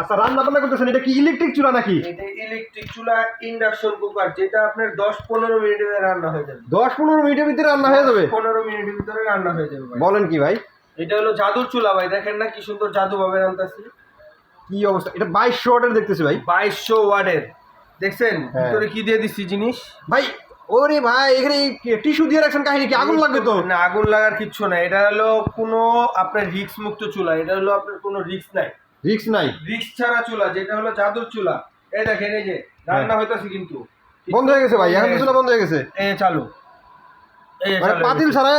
আচ্ছা রান্না বান্না করতেছেন এটা কি ইলেকট্রিক চুলা নাকি? এটা ইলেকট্রিক চুলা ইন্ডাকশন কুকার যেটা আপনার দশ পনেরো মিনিটে রান্না হয়ে যাবে। দশ পনেরো মিনিটের ভিতরে রান্না হয়ে যাবে? পনেরো মিনিটের ভিতরে রান্না হয়ে যাবে ভাই। বলেন কি ভাই? এটা হলো জাদুর চুলা ভাই দেখেন না কি সুন্দর জাদু ভাবে রান্তাছি কি অবস্থা? এটা বাইশশো ওয়াটের দেখতেছি ভাই। বাইশশো ওয়ার্ডের দেখছেন? হ্যাঁ। ভিতরে কি দিয়ে দিচ্ছি জিনিস? ভাই ওরে ভাই এখানে টিস্যু দিয়ে রাখছেন কাহিনী কি? আগুন লাগবে তো? না আগুন লাগার কিচ্ছু না এটা হলো কোনো আপনার রিক্স মুক্ত চুলা এটা হলো আপনার কোনো রিক্স নাই। রিক্স নাই। রিক্স ছাড়া চুলা যেটা হলো চাদর চুলা। এই দেখেন এই যে রান্না হইতাছে কিন্তু। বন্ধ হয়ে গেছে ভাই এখন চুলা বন্ধ হয়ে গেছে। এ চালু। মানে পাতিল ছাড়া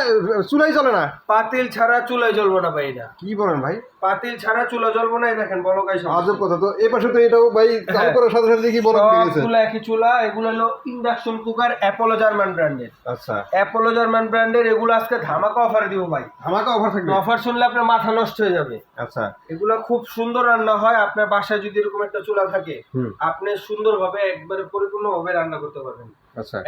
চুলাই চলে না? পাতিল ছাড়া জ্বলবো না ভাই এটা। কি বলেন ভাই? পাতিল ছাড়া চুলা জ্বলবো না দেখেন গাই আজব কথা তো। এই পাশে তো এটাও ভাই চালু করার সাথে সাথে কি গেছে সবগুলো একই চুলা এগুলো হলো ইন্ডাকশন কুকার অ্যাপোলো জার্মান ব্র্যান্ডের আচ্ছা। অ্যাপোলো জার্মান ব্র্যান্ডের এগুলো আজকে ধামাকা অফারে দিব ভাই। আমাকে অফার থাকবে? অফার শুনলে আপনার মাথা নষ্ট হয়ে যাবে। আচ্ছা। এগুলো খুব সুন্দর রান্না হয় আপনার বাসায় যদি এরকম একটা চুলা থাকে আপনি সুন্দরভাবে একবারে পরিপূর্ণভাবে রান্না করতে পারবেন।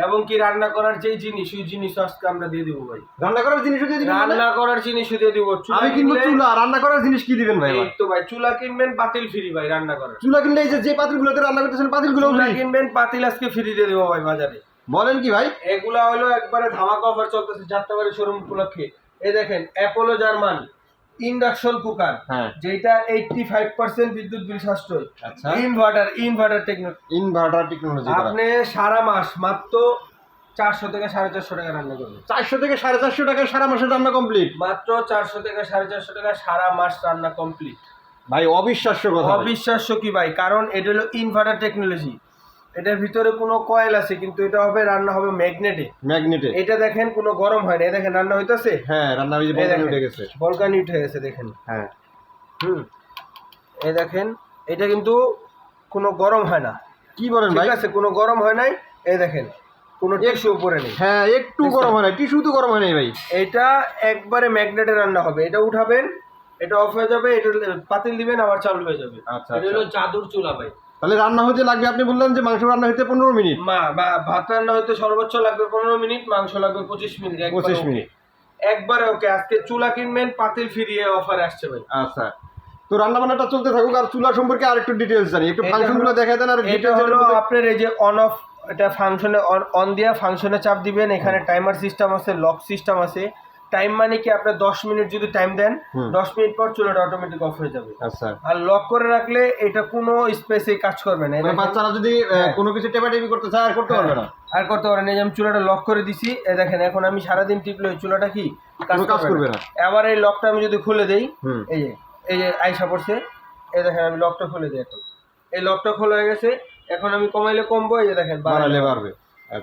এবং কি রান্না করার যেই জিনিস ওই জিনিস আজকে আমরা দিয়ে দিব ভাই। রান্না করার জিনিস দিয়ে দিবেন মানে? রান্না করার জিনিস দিয়ে দিব। চুলা আমি কিনবো চুলা রান্না করার জিনিস কি দিবেন ভাই এই তো ভাই চুলা কিনবেন পাতিল ফ্রি ভাই রান্না করার। চুলা কিনলে এই যে যে পাতিলগুলোতে রান্না করতেছেন পাতিলগুলো চুলা কিনবেন পাতিল আজকে ফ্রি দিয়ে দেবো ভাই বাজারে। বলেন কি ভাই? এগুলা হলো একবারে ধামাকা অফার চলতেছে যাত্রাবাড়ি শোরুম উপলক্ষে। এই দেখেন অ্যাপোলো জার্মান। ইন্ডাকশন কুকার হ্যাঁ। যেটা এইটটি ফাইভ পার্সেন্ট বিদ্যুৎ বিল সাশ্রয়। আচ্ছা। Inverter inverter technology inverter technology আপনি সারা মাস মাত্র চারশো থেকে সাড়ে চারশো টাকা রান্না করবেন। চারশো থেকে সাড়ে চারশো টাকা সারা মাসের রান্না কমপ্লিট মাত্র চারশো থেকে সাড়ে চারশো টাকা সারা মাস রান্না কমপ্লিট ভাই অবিশ্বাস্য কথা অবিশ্বাস্য কি ভাই? কারণ এটা হলো ইনভার্টার টেকনোলজি এটার ভিতরে কোনো কয়েল আছে কিন্তু এটা হবে রান্না হবে ম্যাগনেটে ম্যাগনেটে এটা দেখেন কোনো গরম হয় না। এই দেখেন রান্না হইতাছে? হ্যাঁ রান্না ওই যে বলকানি উঠে গেছে। বলকানি উঠে গেছে দেখেন। হ্যাঁ। হুম। এই দেখেন এটা কিন্তু কোনো গরম হয় না। কি বলেন ভাই? ঠিক আছে কোনো গরম হয় নাই। এই দেখেন কোনো টিস্যু উপরে নেই। হ্যাঁ একটু গরম হয় না টিস্যু তো গরম হয় নাই ভাই। এটা একবারে ম্যাগনেটে রান্না হবে। এটা উঠাবেন এটা অফ হয়ে যাবে এটা পাতিল দিবেন আবার চালু হয়ে যাবে। আচ্ছা, এটা হলো জাদুর চুলা ভাই। তাহলে রান্না হতে লাগবে আপনি বললেন যে মাংস রান্না হতে পনেরো মিনিট। মা বা ভাত রান্না হতে সর্বোচ্চ লাগবে পনেরো মিনিট মাংস লাগবে পঁচিশ মিনিট পঁচিশ। মিনিট। একবারে ওকে আজকে চুলা কিনবেন পাতিল ফিরিয়ে অফার আসছে ভাই। আচ্ছা। তো রান্না বান্নাটা চলতে থাকুক আর চুলা সম্পর্কে আর একটু ডিটেলস জানি। একটু এটা ফাংশনগুলো হলো- দেখাই দেন আর ডিটেলস হলো আপনার এই যে অন অফ এটা ফাংশনে অন দিয়া ফাংশনে চাপ দিবেন এখানে টাইমার সিস্টেম আছে লক সিস্টেম আছে। টাইম মানে কি আপনার দশ মিনিট যদি টাইম দেন। দশ মিনিট পর চুলাটা অটোমেটিক অফ হয়ে যাবে। আচ্ছা। আর লক করে রাখলে এটা কোনো স্পেসে কাজ করবে না। মানে বাচ্চারা যদি হ্যাঁ। কোনো কিছু টেপাটেপি করতে চায় আর করতে পারবে না? আর করতে পারেন এই যে আমি চুলাটা লক করে দিছি এ দেখেন এখন আমি সারাদিন টিপলে চুলাটা কি? কাজ করবে না। এবার এই লকটা আমি যদি খুলে দেই এই যে এই যে আইসা পড়ছে এই দেখেন আমি লকটা খুলে দিই এখন। এই লকটা খোলা হয়ে গেছে এখন আমি কমাইলে কমবো এই যে দেখেন বাড়ালে আচ্ছা।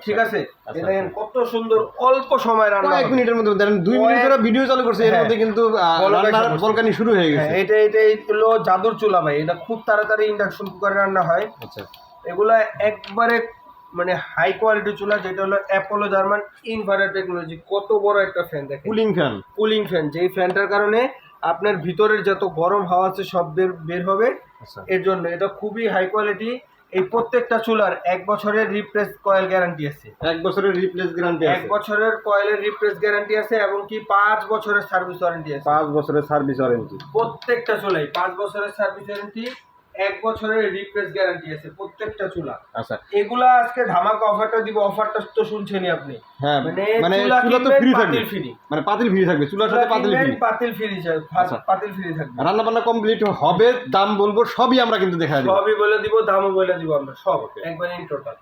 ঠিক আছে? আচ্ছা, দেখেন কত সুন্দর অল্প সময় রান্না হবে। মিনিটের মধ্যে ধরেন দুই মিনিট ধরে ভিডিও চালু করছে এর হ্যাঁ। মধ্যে কিন্তু বলকানি শুরু। হয়ে হ্যাঁ, গেছে। এটা এটা হলো জাদুর চুলা ভাই এটা খুব তাড়াতাড়ি ইন্ডাকশন কুকারে রান্না হয়। আচ্ছা। এগুলা একবারে মানে হাই কোয়ালিটি চুলা যেটা হলো অ্যাপোলো জার্মান ইনভার্টার টেকনোলজি কত বড় একটা ফ্যান দেখেন। কুলিং ফ্যান কুলিং ফ্যান যেই ফ্যানটার কারণে আপনার ভিতরের যত গরম হাওয়া আছে সব বের বের হবে। আচ্ছা। এর জন্য এটা খুবই হাই কোয়ালিটি এই প্রত্যেকটা চুলার এক বছরের রিপ্লেস কয়েল গ্যারান্টি আছে। এক বছরের রিপ্লেস গ্যারান্টি এক বছরের কয়েলের রিপ্লেস গ্যারান্টি আছে এবং কি পাঁচ বছরের সার্ভিস ওয়ারেন্টি আছে। পাঁচ বছরের সার্ভিস ওয়ারেন্টি প্রত্যেকটা চুলাই পাঁচ বছরের সার্ভিস ওয়ারেন্টি এক বছরের রিপ্লেস গ্যারান্টি আছে প্রত্যেকটা চুলা। আচ্ছা। এগুলা আজকে ধামাকা অফারটা দিব অফারটা তো শুনছেনই আপনি। হ্যাঁ মানে মানে চুলা তো ফ্রি পাতিল থাকবে। মানে পাতিল ফ্রি থাকবে চুলার সাথে পাতিল ফ্রি পাতিল ফ্রি আচ্ছা। পাতিল ফ্রি থাকবে। রান্না বান্না কমপ্লিট হবে দাম বলব সবই আমরা কিন্তু দেখা দিব। সবই বলে দিব দামও বলে দিব আমরা সব একবার ইন টোটাল